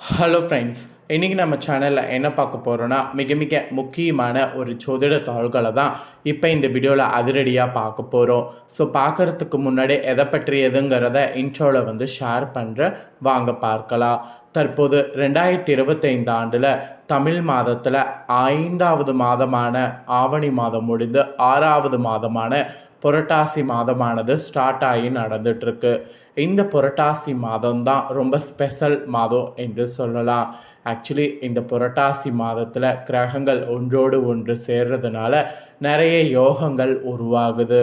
Hello friends இன்றைக்கி நம்ம சேனலில் என்ன பார்க்க போகிறோன்னா மிக மிக முக்கியமான ஒரு சோதிட தாள்களை தான் இப்போ இந்த வீடியோவில் அதிரடியாக பார்க்க போகிறோம் ஸோ பார்க்குறதுக்கு முன்னாடி எதை பற்றி எதுங்கிறத இன்ட்ரோவில் வந்து ஷேர் பண்ணுற வாங்க பார்க்கலாம். தற்போது ரெண்டாயிரத்தி இருபத்தைந்து ஆண்டில் தமிழ் மாதத்தில் ஐந்தாவது மாதமான ஆவணி மாதம் முடிந்து ஆறாவது மாதமான புரட்டாசி மாதமானது ஸ்டார்ட் ஆகி நடந்துட்டுருக்கு இந்த புரட்டாசி மாதம் தான் ரொம்ப ஸ்பெஷல் மாதம் என்று சொல்லலாம். ஆக்சுவலி இந்த புரட்டாசி மாதத்தில் கிரகங்கள் ஒன்றோடு ஒன்று சேர்றதுனால நிறைய யோகங்கள் உருவாகுது.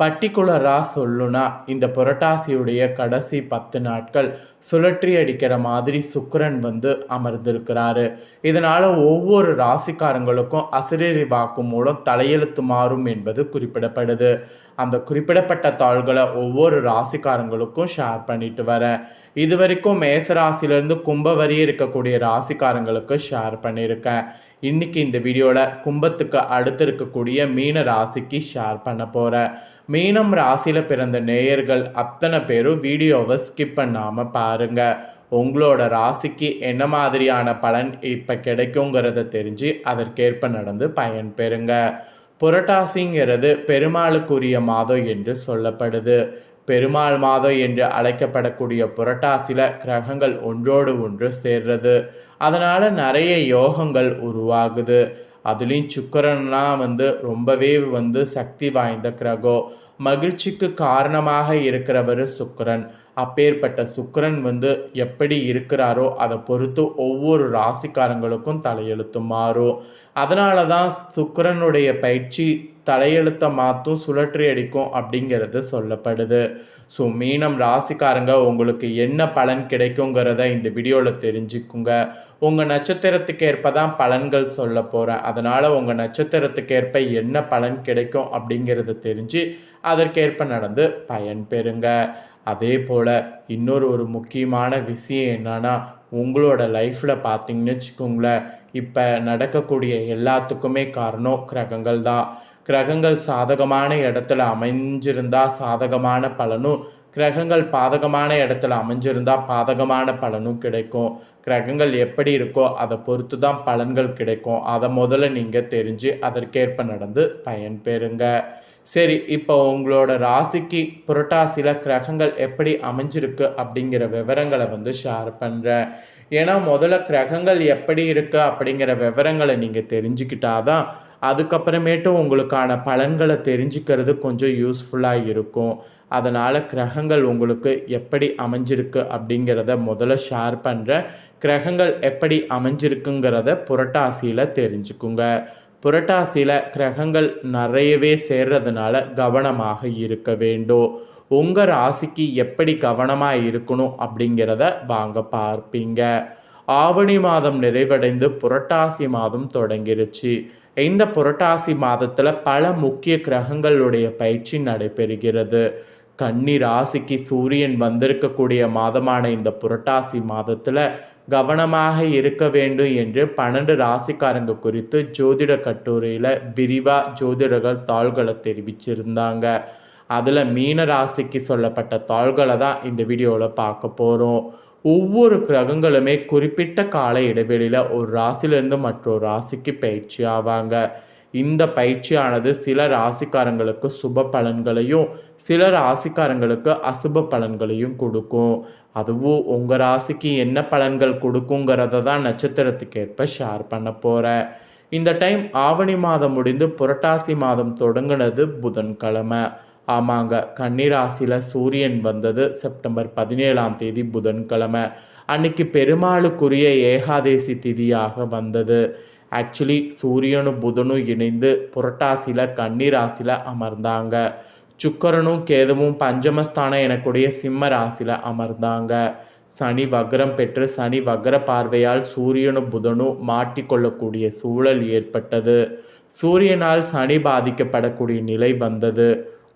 பர்டிகுலராக சொல்லுனா இந்த புரட்டாசியுடைய கடைசி பத்து நாட்கள் சுழற்றி அடிக்கிற மாதிரி சுக்கரன் வந்து அமர்ந்திருக்கிறாரு. இதனால் ஒவ்வொரு ராசிக்காரங்களுக்கும் அசிரீரி வாக்கு மூலம் தலையெழுத்து மாறும் என்பது குறிப்பிடப்படுது. அந்த குறிப்பிடப்பட்ட தாள்களை ஒவ்வொரு ராசிக்காரங்களுக்கும் ஷேர் பண்ணிட்டு வரேன் இது வரைக்கும் மேசராசிலேருந்து கும்ப வரி இருக்கக்கூடிய ராசிக்காரங்களுக்கு ஷேர் பண்ணியிருக்கேன் இன்னைக்கு இந்த வீடியோவில் கும்பத்துக்கு அடுத்து இருக்கக்கூடிய மீன ராசிக்கு ஷேர் பண்ண போகிறேன் மீனம் ராசியில் பிறந்த நேயர்கள் அத்தனை பேரும் வீடியோவை ஸ்கிப் பண்ணாமல் பாருங்கள் உங்களோட ராசிக்கு என்ன மாதிரியான பலன் இப்போ கிடைக்குங்கிறத தெரிஞ்சு அதற்கேற்ப நடந்து பயன் பெறுங்க. புரட்டாசிங்கிறது பெருமாளுக்குரிய மாதம் என்று சொல்லப்படுது. பெருமாள் மாதம் என்று அழைக்கப்படக்கூடிய புரட்டாசியில் கிரகங்கள் ஒன்றோடு ஒன்று சேர்றது. அதனால் நிறைய யோகங்கள் உருவாகுது. அதுலேயும் சுக்கரன்லாம் வந்து ரொம்பவே வந்து சக்தி வாய்ந்த கிரகம். மகிழ்ச்சிக்கு காரணமாக இருக்கிறவர் சுக்கரன். அப்பேற்பட்ட சுக்கரன் வந்து எப்படி இருக்கிறாரோ அதை பொறுத்து ஒவ்வொரு ராசிக்காரங்களுக்கும் தலையெழுத்து மாறும் அதனால தான் சுக்கரனுடைய பயிற்சி தலையெழுத்தை மாற்றும் சுழற்றி அடிக்கும் அப்படிங்கிறது சொல்லப்படுது. ஸோ மீனம் ராசிக்காரங்க உங்களுக்கு என்ன பலன் கிடைக்குங்கிறத இந்த வீடியோவில் தெரிஞ்சுக்குங்க. உங்கள் நட்சத்திரத்துக்கு ஏற்ப தான் பலன்கள் சொல்ல போகிறேன் அதனால் உங்கள் நட்சத்திரத்துக்கு ஏற்ப என்ன பலன் கிடைக்கும் அப்படிங்கிறத தெரிஞ்சு அதற்கேற்ப நடந்து பயன் பெறுங்க அதே போல் இன்னொரு ஒரு முக்கியமான விஷயம் என்னன்னா உங்களோட லைஃப்பில் பார்த்தீங்கன்னு வச்சுக்கோங்களேன் இப்போ நடக்கக்கூடிய எல்லாத்துக்குமே காரணம் கிரகங்கள் தான். கிரகங்கள் சாதகமான இடத்துல அமைஞ்சிருந்தால் சாதகமான பலனும் கிரகங்கள் பாதகமான இடத்துல அமைஞ்சிருந்தால் பாதகமான பலனும் கிடைக்கும். கிரகங்கள் எப்படி இருக்கோ அதை பொறுத்து தான் பலன்கள் கிடைக்கும். அதை முதல்ல நீங்கள் தெரிஞ்சு அதற்கேற்ப நடந்து பயன்பெறுங்க. சரி இப்போ உங்களோட ராசிக்கு புரட்டாசியில் கிரகங்கள் எப்படி அமைஞ்சிருக்கு அப்படிங்கிற விவரங்களை வந்து ஷேர் பண்ணுறேன் ஏன்னா முதல்ல கிரகங்கள் எப்படி இருக்கு அப்படிங்கிற விவரங்களை நீங்கள் தெரிஞ்சுக்கிட்டாதான் அதுக்கப்புறமேட்டு உங்களுக்கான பலன்களை தெரிஞ்சுக்கிறது கொஞ்சம் யூஸ்ஃபுல்லாக இருக்கும். அதனால் கிரகங்கள் உங்களுக்கு எப்படி அமைஞ்சிருக்கு அப்படிங்கிறத முதல்ல ஷேர் பண்ணுறேன் கிரகங்கள் எப்படி அமைஞ்சிருக்குங்கிறத புரட்டாசியில் தெரிஞ்சுக்குங்க. புரட்டாசியில் கிரகங்கள் நிறையவே சேர்றதுனால கவனமாக இருக்க வேண்டும் உங்கள் ராசிக்கு எப்படி கவனமாக இருக்கணும் அப்படிங்கிறத வாங்க பார்ப்பீங்க. ஆவணி மாதம் நிறைவடைந்து புரட்டாசி மாதம் தொடங்கிருச்சு. இந்த புரட்டாசி மாதத்தில் பல முக்கிய கிரகங்களுடைய பயிற்சி நடைபெறுகிறது. கன்னி ராசிக்கு சூரியன் வந்திருக்கக்கூடிய மாதமான இந்த புரட்டாசி மாதத்தில் கவனமாக இருக்க வேண்டும் என்று பன்னெண்டு ராசிக்காரங்க குறித்து ஜோதிட கட்டுரையில் விரிவாக ஜோதிடர்கள் தாள்களை தெரிவிச்சிருந்தாங்க. அதில் மீன ராசிக்கு சொல்லப்பட்ட தாள்களை தான் இந்த வீடியோவில் பார்க்க போகிறோம் ஒவ்வொரு கிரகங்களுமே குறிப்பிட்ட கால இடைவெளியில் ஒரு ராசிலேருந்து மற்றொரு ராசிக்கு பயிற்சி ஆவாங்க. இந்த பயிற்சியானது சில ராசிக்காரங்களுக்கு சுப பலன்களையும் சில ராசிக்காரங்களுக்கு அசுப பலன்களையும் கொடுக்கும். அதுவும் உங்கள் ராசிக்கு என்ன பலன்கள் கொடுக்குங்கிறத தான் நட்சத்திரத்துக்கேற்ப ஷேர் பண்ண போகிறேன் இந்த டைம் ஆவணி மாதம் முடிந்து புரட்டாசி மாதம் தொடங்கினது புதன்கிழமை. ஆமாங்க கன்னிராசியில் சூரியன் வந்தது செப்டம்பர் பதினேழாம் தேதி புதன்கிழமை. அன்னைக்கு பெருமாளுக்குரிய ஏகாதேசி திதியாக வந்தது. ஆக்சுவலி சூரியனும் புதனும் இணைந்து புரட்டாசியில் கன்னிராசியில் அமர்ந்தாங்க. சுக்கரனும் கேதுவும் பஞ்சமஸ்தானம் எனக்கூடிய சிம்ம ராசியில் அமர்ந்தாங்க. சனி வக்ரம் பெற்று சனி வக்ர பார்வையால் சூரியனும் புதனும் மாட்டிக்கொள்ளக்கூடிய சூழல் ஏற்பட்டது. சூரியனால் சனி பாதிக்கப்படக்கூடிய நிலை வந்தது.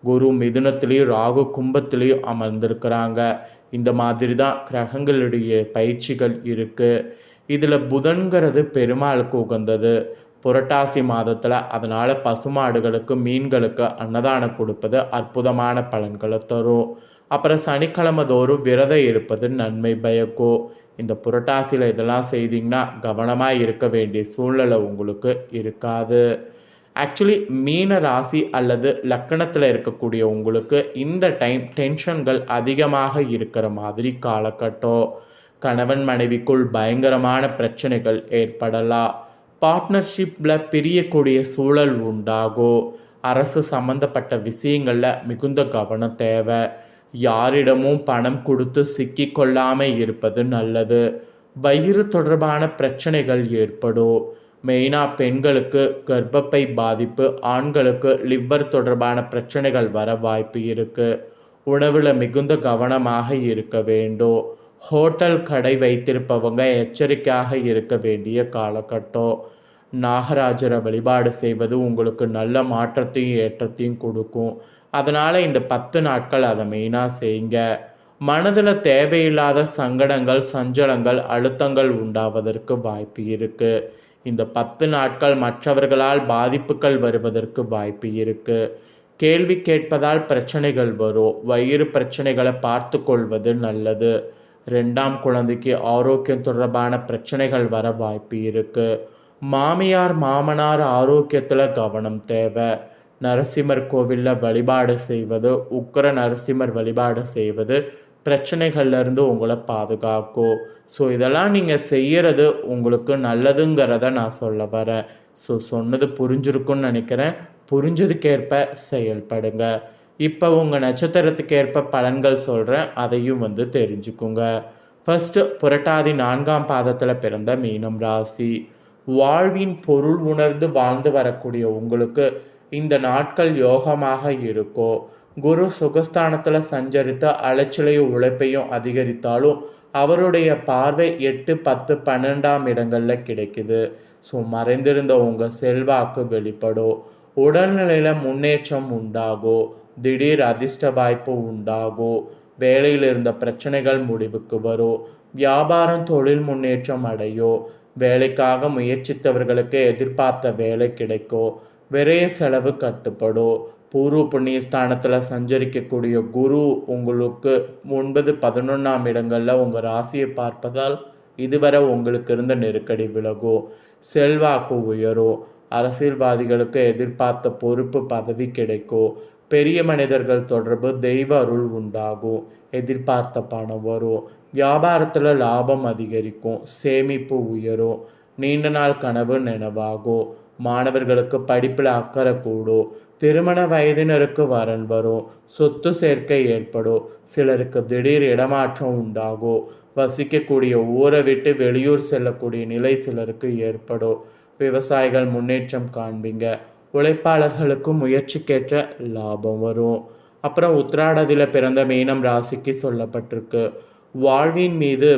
குரு மிதுனத்திலையும் ராகு கும்பத்துலேயும் அமர்ந்திருக்கிறாங்க. இந்த மாதிரி தான் கிரகங்களுடைய பயிற்சிகள் இருக்குது இதில் புதன்கிறது பெருமாளுக்கு உகந்தது. புரட்டாசி மாதத்தில் அதனால் பசுமாடுகளுக்கு மீன்களுக்கு அன்னதானம் கொடுப்பது அற்புதமான பலன்களை தரும். அப்புறம் சனிக்கிழமை தோறும் விரதம் இருப்பது நன்மை பயக்கும் இந்த புரட்டாசியில் இதெல்லாம் செய்தீங்கன்னா கவனமாக இருக்க வேண்டிய சூழ்நிலை உங்களுக்கு இருக்காது. ஆக்சுவலி மீன ராசி அல்லது லக்கணத்தில் இருக்கக்கூடிய உங்களுக்கு இந்த டைம் டென்ஷன்கள் அதிகமாக இருக்கிற மாதிரி காலகட்டம். கணவன் மனைவிக்குள் பயங்கரமான பிரச்சனைகள் ஏற்படலாம். பார்ட்னர்ஷிப்பில் பிரியக்கூடிய சூழல் உண்டாகும் அரசு சம்மந்தப்பட்ட விஷயங்களில் மிகுந்த கவனம் தேவை. யாரிடமும் பணம் கொடுத்து சிக்கிக்கொள்ளாமல் இருப்பது நல்லது. வயிறு தொடர்பான பிரச்சனைகள் ஏற்படும். மெயினாக பெண்களுக்கு கர்ப்பப்பை பாதிப்பு ஆண்களுக்கு லிவர் தொடர்பான பிரச்சனைகள் வர வாய்ப்பு இருக்குது உணவில் மிகுந்த கவனமாக இருக்க வேண்டும். ஹோட்டல் கடை வைத்திருப்பவங்க எச்சரிக்கையாக இருக்க வேண்டிய காலகட்டம். நாகராஜரை வழிபாடு செய்வது உங்களுக்கு நல்ல மாற்றத்தையும் ஏற்றத்தையும் கொடுக்கும். அதனால் இந்த பத்து நாட்கள் அதை மெயினாக செய்யுங்க. மனதில் தேவையில்லாத சங்கடங்கள் சஞ்சலங்கள் அழுத்தங்கள் உண்டாவதற்கு வாய்ப்பு இருக்குது இந்த பத்து நாட்கள் மற்றவர்களால் பாதிப்புகள் வருவதற்கு வாய்ப்பு இருக்குது கேள்வி கேட்பதால் பிரச்சனைகள் வரும். வயிறு பிரச்சனைகளை பார்த்து கொள்வது நல்லது. ரெண்டாம் குழந்தைக்கு ஆரோக்கியம் தொடர்பான பிரச்சனைகள் வர வாய்ப்பு இருக்குது மாமியார் மாமனார் ஆரோக்கியத்தில் கவனம் தேவை. நரசிம்மர் கோவிலில் வழிபாடு செய்வது உக்கர நரசிம்மர் வழிபாடு செய்வது பிரச்சனைகள்லேருந்து உங்களை பாதுகாக்கும். ஸோ இதெல்லாம் நீங்கள் செய்கிறது உங்களுக்கு நல்லதுங்கிறத நான் சொல்ல வரேன். ஸோ சொன்னது புரிஞ்சிருக்குன்னு நினைக்கிறேன். புரிஞ்சதுக்கேற்ப செயல்படுங்க. இப்போ உங்கள் நட்சத்திரத்துக்கு ஏற்ப பலன்கள் சொல்கிறேன் அதையும் வந்து தெரிஞ்சுக்குங்க. ஃபஸ்ட்டு புரட்டாதி நான்காம் பாதத்தில் பிறந்த மீனம் ராசி. வாழ்வின் பொருள் உணர்ந்து வாழ்ந்து வரக்கூடிய உங்களுக்கு இந்த நாட்கள் யோகமாக இருக்கோ குரு சுகஸ்தானத்தில் சஞ்சரித்த அலைச்சலையும் உழைப்பையும் அதிகரித்தாலும் அவருடைய பார்வை எட்டு பத்து பன்னெண்டாம் இடங்களில் கிடைக்குது. ஸோ மறைந்திருந்த உங்கள் செல்வாக்கு வெளிப்படும். உடல்நிலையில் முன்னேற்றம் உண்டாகும். திடீர் அதிர்ஷ்ட வாய்ப்பு உண்டாகும் வேலையில் இருந்த பிரச்சனைகள் முடிவுக்கு வரும் வியாபாரம் தொழில் முன்னேற்றம் அடையும் வேலைக்காக முயற்சித்தவர்களுக்கு எதிர்பார்த்த வேலை கிடைக்கும் விரைய செலவு கட்டுப்படும் பூர்வ புண்ணிய ஸ்தானத்தில் சஞ்சரிக்கக்கூடிய குரு உங்களுக்கு ஒன்பது பதினொன்றாம் இடங்களில் உங்கள் ராசியை பார்ப்பதால் இதுவரை உங்களுக்கு இருந்த நெருக்கடி விலகும் செல்வாக்கு உயரும் அரசியல்வாதிகளுக்கு எதிர்பார்த்த பொறுப்பு பதவி கிடைக்கும் பெரிய மனிதர்கள் தொடர்பு தெய்வ அருள் உண்டாகும் எதிர்பார்த்த பணம் வரும் வியாபாரத்தில் லாபம் அதிகரிக்கும் சேமிப்பு உயரும் நீண்ட நாள் கனவு நினைவாகும் மாணவர்களுக்கு படிப்பில் அக்கறை கூடும் திருமண வயதினருக்கு வரன் வரும் சொத்து சேர்க்கை ஏற்படும் சிலருக்கு திடீர் இடமாற்றம் உண்டாகும் வசிக்கக்கூடிய ஊரை விட்டு வெளியூர் செல்லக்கூடிய நிலை சிலருக்கு ஏற்படும் விவசாயிகள் முன்னேற்றம் காண்பீங்க. உழைப்பாளர்களுக்கும் முயற்சிக்கேற்ற லாபம் வரும். அப்புறம் உத்ராடத்தில் பிறந்த மீனம் ராசிக்கு சொல்லப்பட்டிருக்கு. வாழ்வின் மீது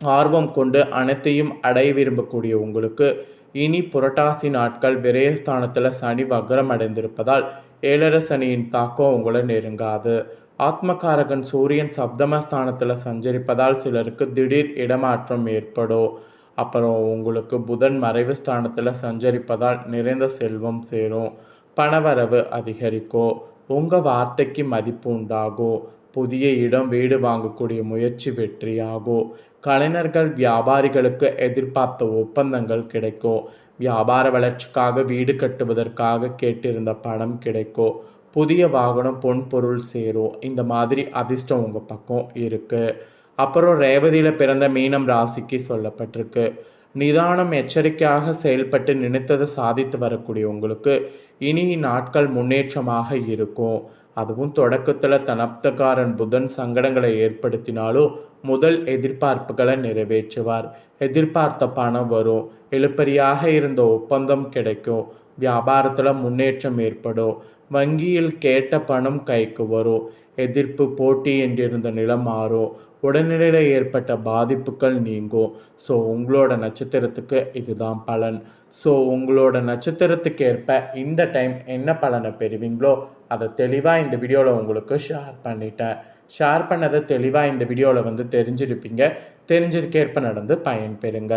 ஆர்வம் கொண்டு அனைத்தையும் அடைய விரும்பக்கூடிய உங்களுக்கு இனி புரட்டாசி நாட்கள் விரயஸ்தானத்தில் சனி வக்ரம் அடைந்திருப்பதால் ஏழரை சனியின் தாக்கம் உங்களை நெருங்காது. ஆத்மகாரகன் சூரியன் சப்தமஸ்தானத்தில் சஞ்சரிப்பதால் சிலருக்கு திடீர் இடமாற்றம் ஏற்படும். அப்புறம் உங்களுக்கு புதன் மறைவு ஸ்தானத்தில் சஞ்சரிப்பதால் நிறைந்த செல்வம் சேரும். பணவரவு அதிகரிக்கும் உங்கள் வார்த்தைக்கு மதிப்பு உண்டாகும் புதிய இடம் வீடு வாங்கக்கூடிய முயற்சி வெற்றியாகும் கலைஞர்கள் வியாபாரிகளுக்கு எதிர்பார்த்த ஒப்பந்தங்கள் கிடைக்கும் வியாபார வளர்ச்சிக்காக வீடு கட்டுவதற்காக கேட்டிருந்த பணம் கிடைக்கும் புதிய வாகனம் பொன் பொருள் சேரும். இந்த மாதிரி அதிர்ஷ்டம் உங்கள் பக்கம் இருக்குது அப்புறம் ரேவதியில் பிறந்த மீனம் ராசிக்கு சொல்லப்பட்டிருக்கு. நிதானம் எச்சரிக்கையாக செயல்பட்டு நினைத்ததை சாதித்து வரக்கூடிய உங்களுக்கு இனி நாட்கள் முன்னேற்றமாக இருக்கும். அதுவும் தொடக்கத்தில் தனப்தக்காரன் புதன் சங்கடங்களை ஏற்படுத்தினாலும் முதல் எதிர்பார்ப்புகளை நிறைவேற்றுவார். எதிர்பார்த்த பணம் வரும். எழுப்பறியாக இருந்த ஒப்பந்தம் கிடைக்கும். வியாபாரத்தில் முன்னேற்றம் ஏற்படும். வங்கியில் கேட்ட பணம் கைக்கு வரும். எதிர்ப்பு போட்டி என்றிருந்த நிலம் மாறும். உடல்நிலையில் ஏற்பட்ட பாதிப்புகள் நீங்கும். ஸோ உங்களோட நட்சத்திரத்துக்கு இதுதான் பலன். ஸோ உங்களோட நட்சத்திரத்துக்கு ஏற்ப இந்த டைம் என்ன பலனை பெறுவீங்களோ அதை தெளிவாக இந்த வீடியோவில் உங்களுக்கு ஷேர் பண்ணிட்டேன். ஷேர் பண்ணதை தெளிவாக இந்த வீடியோவில் வந்து தெரிஞ்சிருப்பீங்க. தெரிஞ்சதுக்கேற்ப நடந்து பயன் பெறுங்க.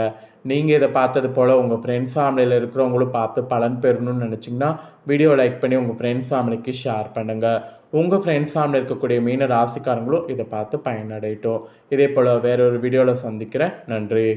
நீங்கள் இதை பார்த்தது போல் உங்கள் ஃப்ரெண்ட்ஸ் ஃபேமிலியில் இருக்கிறவங்களும் பார்த்து பலன் பெறணும்னு நினச்சிங்கன்னா வீடியோ லைக் பண்ணி உங்கள் ஃப்ரெண்ட்ஸ் ஃபேமிலிக்கு ஷேர் பண்ணுங்கள் உங்கள் ஃப்ரெண்ட்ஸ் ஃபேமிலி இருக்கக்கூடிய மீன ராசிக்காரங்களும் இதை பார்த்து பயனடையட்டும். இதே போல் வேறொரு வீடியோவில் சந்திக்கிறேன். நன்றி.